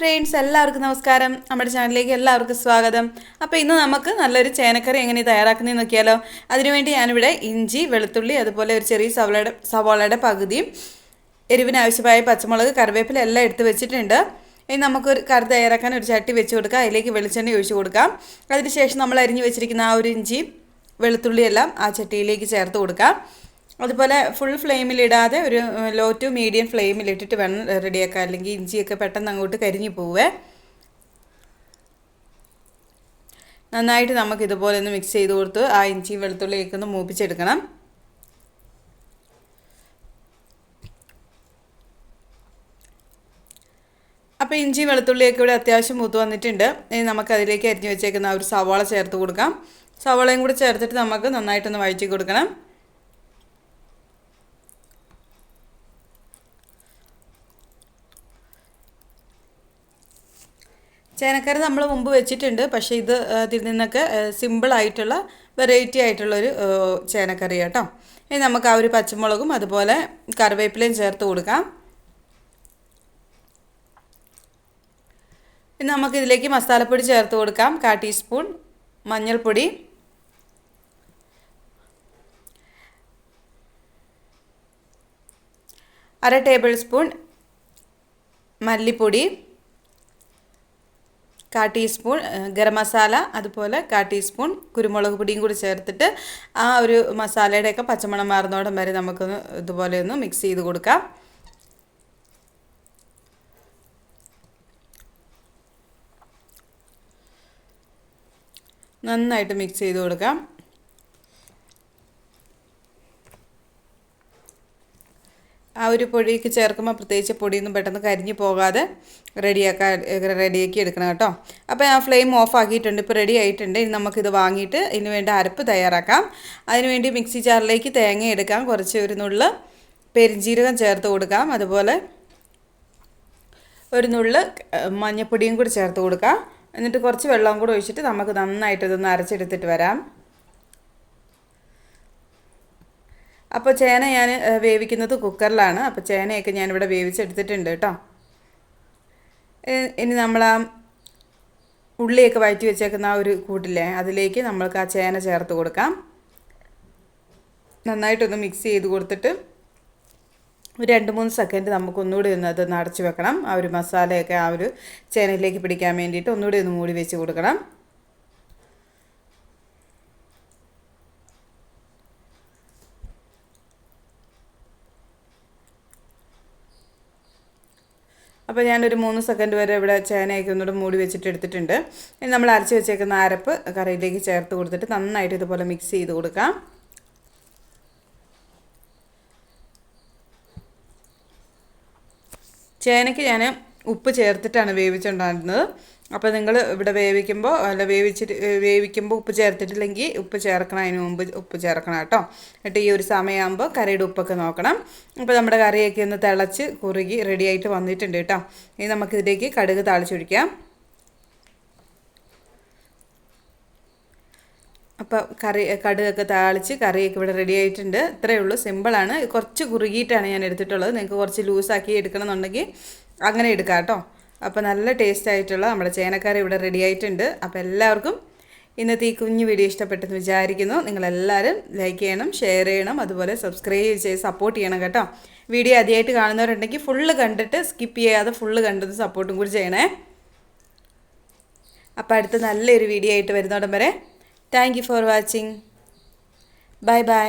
Friends എല്ലാവർക്കും നമസ്കാരം. നമ്മുടെ ചാനലിലേക്ക് എല്ലാവർക്കും സ്വാഗതം. അപ്പോൾ ഇന്ന് നമുക്ക് നല്ലൊരു ചേനക്കറി എങ്ങനെ തയ്യാറാക്കുന്നതെന്ന് നോക്കിയാലോ. അതിനുവേണ്ടി ഞാനിവിടെ ഇഞ്ചി വെളുത്തുള്ളി അതുപോലെ ഒരു ചെറിയ സവളയുടെ സവോളയുടെ പകുതിയും എരിവിന് ആവശ്യമായ പച്ചമുളക് കറിവേപ്പില എല്ലാം എടുത്ത് വെച്ചിട്ടുണ്ട്. ഇനി നമുക്കൊരു കറി തയ്യാറാക്കാൻ ഒരു ചട്ടി വെച്ച് കൊടുക്കാം. അതിലേക്ക് വെളിച്ചെണ്ണ ഒഴിച്ച് കൊടുക്കാം. അതിനുശേഷം നമ്മൾ അരിഞ്ഞ് വെച്ചിരിക്കുന്ന ആ ഒരു ഇഞ്ചി വെളുത്തുള്ളിയെല്ലാം ആ ചട്ടിയിലേക്ക് ചേർത്ത് കൊടുക്കാം. അതുപോലെ ഫുൾ ഫ്ലെയിമിലിടാതെ ഒരു ലോ ടു മീഡിയം ഫ്ലെയിമിലിട്ടിട്ട് വേണം റെഡിയാക്കാൻ അല്ലെങ്കിൽ ഇഞ്ചിയൊക്കെ പെട്ടെന്ന് അങ്ങോട്ട് കരിഞ്ഞു പോവേ. നന്നായിട്ട് നമുക്ക് ഇതുപോലെ ഒന്ന് മിക്സ് ചെയ്ത് കൊടുത്ത് ആ ഇഞ്ചി വെളുത്തുള്ളിയൊക്കെ ഒന്ന് മൂപ്പിച്ചെടുക്കണം. അപ്പോൾ ഇഞ്ചി വെളുത്തുള്ളിയൊക്കെ ഇവിടെ അത്യാവശ്യം മൂത്ത് വന്നിട്ടുണ്ട്. ഇനി നമുക്ക് അതിലേക്ക് അരിഞ്ഞു വെച്ചേക്കുന്ന ആ ഒരു സവാള ചേർത്ത് കൊടുക്കാം. സവാളയും കൂടി ചേർത്തിട്ട് നമുക്ക് നന്നായിട്ടൊന്ന് വഴറ്റി കൊടുക്കണം. ചേനക്കറി നമ്മൾ മുമ്പ് വെച്ചിട്ടുണ്ട്. പക്ഷേ ഇത് അതിൽ നിന്നൊക്കെ സിമ്പിളായിട്ടുള്ള വെറൈറ്റി ആയിട്ടുള്ളൊരു ചേനക്കറി കേട്ടോ. ഇനി നമുക്ക് ആ ഒരു പച്ചമുളകും അതുപോലെ കറിവേപ്പിലയും ചേർത്ത് കൊടുക്കാം. ഇനി നമുക്കിതിലേക്ക് മസാലപ്പൊടി ചേർത്ത് കൊടുക്കാം. കാ ടീസ്പൂൺ മഞ്ഞൾപ്പൊടി. അര ടേബിൾ സ്പൂൺ മല്ലിപ്പൊടി. കാ ടീസ്പൂൺ ഗരം മസാല അതുപോലെ കാ ടീസ്പൂൺ കുരുമുളക് പൊടിയും കൂടി ചേർത്തിട്ട് ആ ഒരു മസാലയുടെയൊക്കെ പച്ചമണം മാറുന്നോടം വരെ നമുക്കൊന്ന് ഇതുപോലെ ഒന്ന് മിക്സ് ചെയ്ത് കൊടുക്കാം. നന്നായിട്ട് മിക്സ് ചെയ്ത് കൊടുക്കാം. ആ ഒരു പൊടിക്ക് ചേർക്കുമ്പോൾ പ്രത്യേകിച്ച് പൊടിയൊന്നും പെട്ടെന്ന് കരിഞ്ഞു പോകാതെ റെഡിയാക്കാൻ റെഡിയാക്കി എടുക്കണം കേട്ടോ. അപ്പോൾ ആ ഫ്ലെയിം ഓഫ് ആക്കിയിട്ടുണ്ട് ഇപ്പോൾ റെഡി ആയിട്ടുണ്ട്. ഇനി നമുക്കിത് വാങ്ങിയിട്ട് ഇതിന് വേണ്ട അരപ്പ് തയ്യാറാക്കാം. അതിനുവേണ്ടി മിക്സി ജാറിലേക്ക് തേങ്ങ എടുക്കാം കുറച്ച് ഒരു നുള്ള് പെരിഞ്ജീരകം ചേർത്ത് കൊടുക്കാം. അതുപോലെ ഒരു നുള്ള് മഞ്ഞപ്പൊടിയും കൂടി ചേർത്ത് കൊടുക്കാം. എന്നിട്ട് കുറച്ച് വെള്ളം കൂടി ഒഴിച്ചിട്ട് നമുക്ക് നന്നായിട്ട് ഇതൊന്ന് അരച്ചെടുത്തിട്ട് വരാം. അപ്പോൾ ചേന ഞാൻ വേവിക്കുന്നത് കുക്കറിലാണ്. അപ്പോൾ ചേനയൊക്കെ ഞാനിവിടെ വേവിച്ചെടുത്തിട്ടുണ്ട് കേട്ടോ. ഇനി നമ്മൾ ആ ഉള്ളിയൊക്കെ വഴറ്റി വെച്ചേക്കുന്ന ആ ഒരു കൂട്ടില്ലേ അതിലേക്ക് നമ്മൾക്ക് ആ ചേന ചേർത്ത് കൊടുക്കാം. നന്നായിട്ടൊന്ന് മിക്സ് ചെയ്ത് കൊടുത്തിട്ട് ഒരു രണ്ട് മൂന്ന് സെക്കൻഡ് നമുക്ക് ഒന്നുകൂടി ഒന്ന് അത് അടച്ചു വെക്കണം. ആ ഒരു മസാലയൊക്കെ ആ ഒരു ചേനയിലേക്ക് പിടിക്കാൻ വേണ്ടിയിട്ട് ഒന്നുകൂടി ഒന്ന് മൂടി വെച്ച് കൊടുക്കണം. അപ്പോൾ ഞാനൊരു മൂന്ന് സെക്കൻഡ് വരെ ഇവിടെ ചേനയൊക്കെ ഒന്നുകൂടെ മൂടി വെച്ചിട്ട് എടുത്തിട്ടുണ്ട്. ഇനി നമ്മൾ അരച്ച് വെച്ചേക്കുന്ന അരപ്പ് കറിയിലേക്ക് ചേർത്ത് കൊടുത്തിട്ട് നന്നായിട്ട് ഇതുപോലെ മിക്സ് ചെയ്ത് കൊടുക്കാം. ചേനയ്ക്ക് ഞാൻ ഉപ്പ് ചേർത്തിട്ടാണ് വേവിച്ചുണ്ടായിരുന്നത്. അപ്പോൾ നിങ്ങൾ ഇവിടെ വേവിക്കുമ്പോൾ അല്ല വേവിച്ചിട്ട് വേവിക്കുമ്പോൾ ഉപ്പ് ചേർത്തിട്ടില്ലെങ്കിൽ ഉപ്പ് ചേർക്കണം അതിന് മുമ്പ് ഉപ്പ് ചേർക്കണം കേട്ടോ. എന്നിട്ട് ഈ ഒരു സമയമാകുമ്പോൾ കറിയുടെ ഉപ്പൊക്കെ നോക്കണം. അപ്പോൾ നമ്മുടെ കറിയൊക്കെ ഒന്ന് തിളച്ച് കുറുകി റെഡിയായിട്ട് വന്നിട്ടുണ്ട് കേട്ടോ. ഇനി നമുക്കിതിലേക്ക് കടുക് താളിച്ചൊഴിക്കാം. അപ്പോൾ കറി കടുകൊക്കെ താളിച്ച് കറിയൊക്കെ ഇവിടെ റെഡി ആയിട്ടുണ്ട്. ഇത്രയേ ഉള്ളൂ. സിമ്പിളാണ് കുറച്ച് കുറുകിയിട്ടാണ് ഞാൻ എടുത്തിട്ടുള്ളത്. നിങ്ങൾക്ക് കുറച്ച് ലൂസാക്കി എടുക്കണമെന്നുണ്ടെങ്കിൽ അങ്ങനെ എടുക്കാം കേട്ടോ. അപ്പോൾ നല്ല ടേസ്റ്റ് ആയിട്ടുള്ള നമ്മുടെ ചേനക്കറി ഇവിടെ റെഡി ആയിട്ടുണ്ട്. അപ്പോൾ എല്ലാവർക്കും ഇന്നത്തെ ഈ കുഞ്ഞു വീഡിയോ ഇഷ്ടപ്പെട്ടെന്ന് വിചാരിക്കുന്നു. നിങ്ങളെല്ലാവരും ലൈക്ക് ചെയ്യണം ഷെയർ ചെയ്യണം അതുപോലെ സബ്സ്ക്രൈബ് ചെയ്ത് സപ്പോർട്ട് ചെയ്യണം കേട്ടോ. വീഡിയോ ആദ്യമായിട്ട് കാണുന്നവരുണ്ടെങ്കിൽ ഫുള്ള് കണ്ടിട്ട് സ്കിപ്പ് ചെയ്യാതെ ഫുള്ള് കണ്ടത് സപ്പോർട്ടും കൂടി ചെയ്യണേ. അപ്പോൾ അടുത്ത നല്ലൊരു വീഡിയോ ആയിട്ട് വരുന്നോടം വരെ thank for watching bye bye